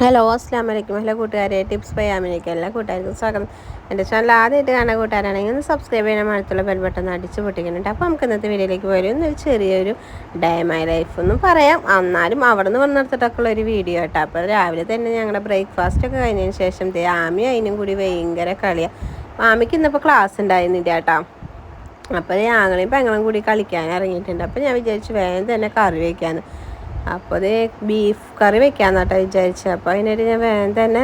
Hello അസ്ലാം വലൈക്കും hello കൂട്ടുകാരെ ടിപ്സ് ബൈ ആമിനേക്ക് എല്ലാ കൂട്ടുകാർക്കും സ്വാഗതം. എന്റെ ചാനൽ ആദ്യമായിട്ട് കാണുന്ന കൂട്ടുകാരാണെങ്കിൽ ഒന്ന് സബ്സ്ക്രൈബ് ചെയ്യണം. അടുത്തുള്ള ബെൽ ബട്ടൺ അടിച്ച് പൊട്ടിക്കുന്നുണ്ട് അപ്പോൾ നമുക്ക് ഇന്നത്തെ വീഡിയോയിലേക്ക് വരും ഒരു ചെറിയൊരു ഡേ മൈ ലൈഫ് ഒന്നും പറയാം. എന്നാലും അവിടെ നിന്ന് വന്നെടുത്തിട്ടൊക്കെയുള്ള ഒരു വീഡിയോ കേട്ടോ അപ്പോൾ രാവിലെ തന്നെ ഞങ്ങളുടെ ബ്രേക്ക്ഫാസ്റ്റ് ഒക്കെ കഴിഞ്ഞതിന് ശേഷം ആമി അതിനും കൂടി ഭയങ്കര കളിയാണ് ആമിക്ക് ഇന്നിപ്പോൾ ക്ലാസ് ഉണ്ടായിരുന്നില്ല കേട്ടോ. അപ്പോൾ ഞങ്ങളെയും പെങ്ങളും കൂടി കളിക്കാൻ ഇറങ്ങിയിട്ടുണ്ട്. അപ്പോൾ ഞാൻ വിചാരിച്ചു വേഗം തന്നെ കറി വയ്ക്കാമെന്ന് അപ്പോൾ അത് ബീഫ് കറി വെക്കാമെന്നാട്ടോ വിചാരിച്ചത് അപ്പോൾ അതിനായിട്ട് ഞാൻ വേഗം തന്നെ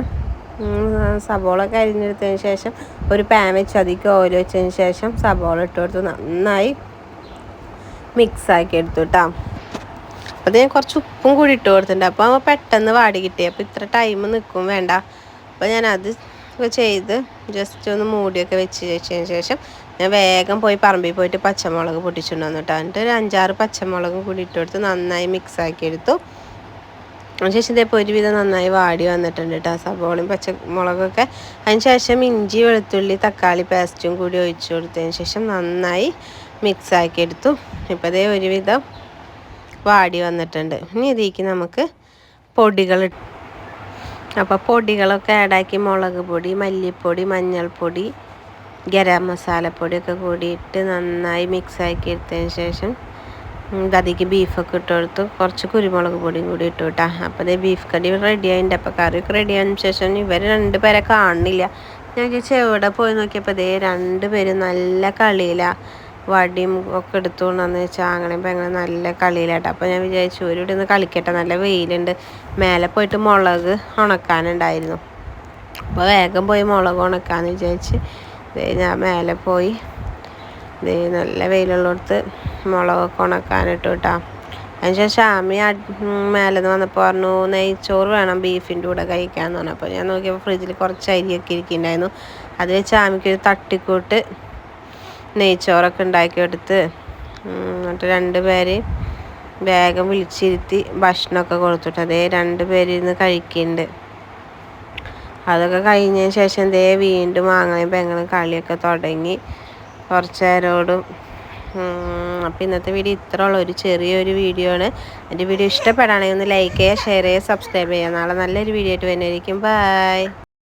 സബോള അരിഞ്ഞെടുത്തതിന് ശേഷം ഒരു പാൻ വെച്ച്. അതിക്ക് ഓയിൽ വെച്ചതിന് ശേഷം സബോള ഇട്ട് കൊടുത്ത്. നന്നായി മിക്സ് ആക്കി എടുത്തു കേട്ടോ അപ്പോൾ ഞാൻ കുറച്ച് ഉപ്പും കൂടി ഇട്ട് കൊടുത്തിട്ടുണ്ട്. അപ്പോൾ പെട്ടെന്ന് വാടി കിട്ടി. അപ്പോൾ ഇത്ര ടൈം നിൽക്കും വേണ്ട. അപ്പോൾ ഞാനത് ചെയ്ത് ജസ്റ്റ് ഒന്ന് മൂടിയൊക്കെ വെച്ച് വെച്ചതിന് ശേഷം ഞാൻ വേഗം പോയി പറമ്പിൽ പോയിട്ട് പച്ചമുളക് പൊട്ടിച്ചിട്ടുണ്ടു കേട്ടോ. എന്നിട്ട് ഒരു അഞ്ചാറ് പച്ചമുളകും കൂടി ഇട്ട് കൊടുത്ത് നന്നായി മിക്സ് ആക്കി എടുത്തു. അതിനുശേഷം ഇതേപോലെ ഒരുവിധം നന്നായി വാടി വന്നിട്ടുണ്ട് കേട്ടോ സബോളയും പച്ചമുളകൊക്കെ അതിനുശേഷം ഇഞ്ചി വെളുത്തുള്ളി തക്കാളി പേസ്റ്റും കൂടി ഒഴിച്ചു കൊടുത്തതിന് ശേഷം നന്നായി മിക്സ് ആക്കി എടുത്തു. ഇപ്പോൾ ഇതേ ഒരുവിധം വാടി വന്നിട്ടുണ്ട്. ഇനി ഇതിലേക്ക് നമുക്ക് പൊടികൾ അപ്പോൾ പൊടികളൊക്കെ ആഡാക്കി മുളക് പൊടി മല്ലിപ്പൊടി മഞ്ഞൾപ്പൊടി ഗരം മസാലപ്പൊടിയൊക്കെ കൂടിയിട്ട് നന്നായി മിക്സ് ആക്കി എടുത്തതിന് ശേഷം കതിക്ക് ബീഫൊക്കെ ഇട്ട് കൊടുത്ത്. കുറച്ച് കുരുമുളക് പൊടിയും കൂടി ഇട്ടു കേട്ടോ. അപ്പോൾ അതേ ബീഫ് കടി റെഡി ആയിട്ടുണ്ട് അപ്പോൾ കറിയൊക്കെ റെഡി ആയതിനു ശേഷം ഇവർ രണ്ട് പേരെ കാണുന്നില്ല. ഞാൻ ചേച്ചി എവിടെ പോയി നോക്കിയപ്പോൾ ഇതേ രണ്ട് പേരും നല്ല കളിയിലാണ് വടിയും ഒക്കെ എടുത്തുകൊണ്ടെന്ന് വെച്ചാൽ അങ്ങനെ പെങ്ങനെ നല്ല കളിയിലാട്ടോ. അപ്പോൾ ഞാൻ വിചാരിച്ചു ഒരു ഇവിടെ നിന്ന് കളിക്കട്ടെ. നല്ല വെയിലുണ്ട്. മേലെ പോയിട്ട് മുളക് ഉണക്കാനുണ്ടായിരുന്നു. അപ്പോൾ വേഗം പോയി മുളക് ഉണക്കാമെന്ന് വിചാരിച്ച് ഞാൻ മേലെ പോയി. നല്ല വെയിലുള്ളിടത്ത് മുളകൊക്കെ ഉണക്കാനിട്ടു കേട്ടോ അതിനുശേഷം ആമി മേലെ നിന്ന് വന്നപ്പോൾ പറഞ്ഞു നെയ്ച്ചോറ് വേണം ബീഫിന്റെ കൂടെ കഴിക്കാമെന്ന് പറഞ്ഞു. അപ്പോൾ ഞാൻ നോക്കിയപ്പോൾ ഫ്രിഡ്ജിൽ കുറച്ച് അരിയൊക്കെ ഇരിക്കുന്നുണ്ടായിരുന്നു. അത് വെച്ച് ആമിക്കൊരു തട്ടിക്കൂട്ട് നെയ്ച്ചോറൊക്കെ ഉണ്ടാക്കിയെടുത്ത് എന്നിട്ട് രണ്ട് പേര് വേഗം വിളിച്ചിരുത്തി ഭക്ഷണമൊക്കെ കൊടുത്തിട്ട്. അതേ രണ്ട് പേരിന്ന് കഴിക്കുന്നുണ്ട്. അതൊക്കെ കഴിഞ്ഞതിന് ശേഷം ദേ വീണ്ടും മാങ്ങയും പെങ്ങളും കളിയൊക്കെ തുടങ്ങി. കുറച്ച് നേരോടും അപ്പോൾ ഇന്നത്തെ വീഡിയോ ഇത്ര ഉള്ള. ഒരു ചെറിയൊരു വീഡിയോ ആണ്. എന്റെ വീഡിയോ ഇഷ്ടപ്പെടുകയാണെങ്കിൽ ഒന്ന് ലൈക്ക് ചെയ്യുക ഷെയർ ചെയ്യുക സബ്സ്ക്രൈബ് ചെയ്യുക. നാളെ നല്ലൊരു വീഡിയോ ആയിട്ട് വരുന്നതായിരിക്കും. ബൈ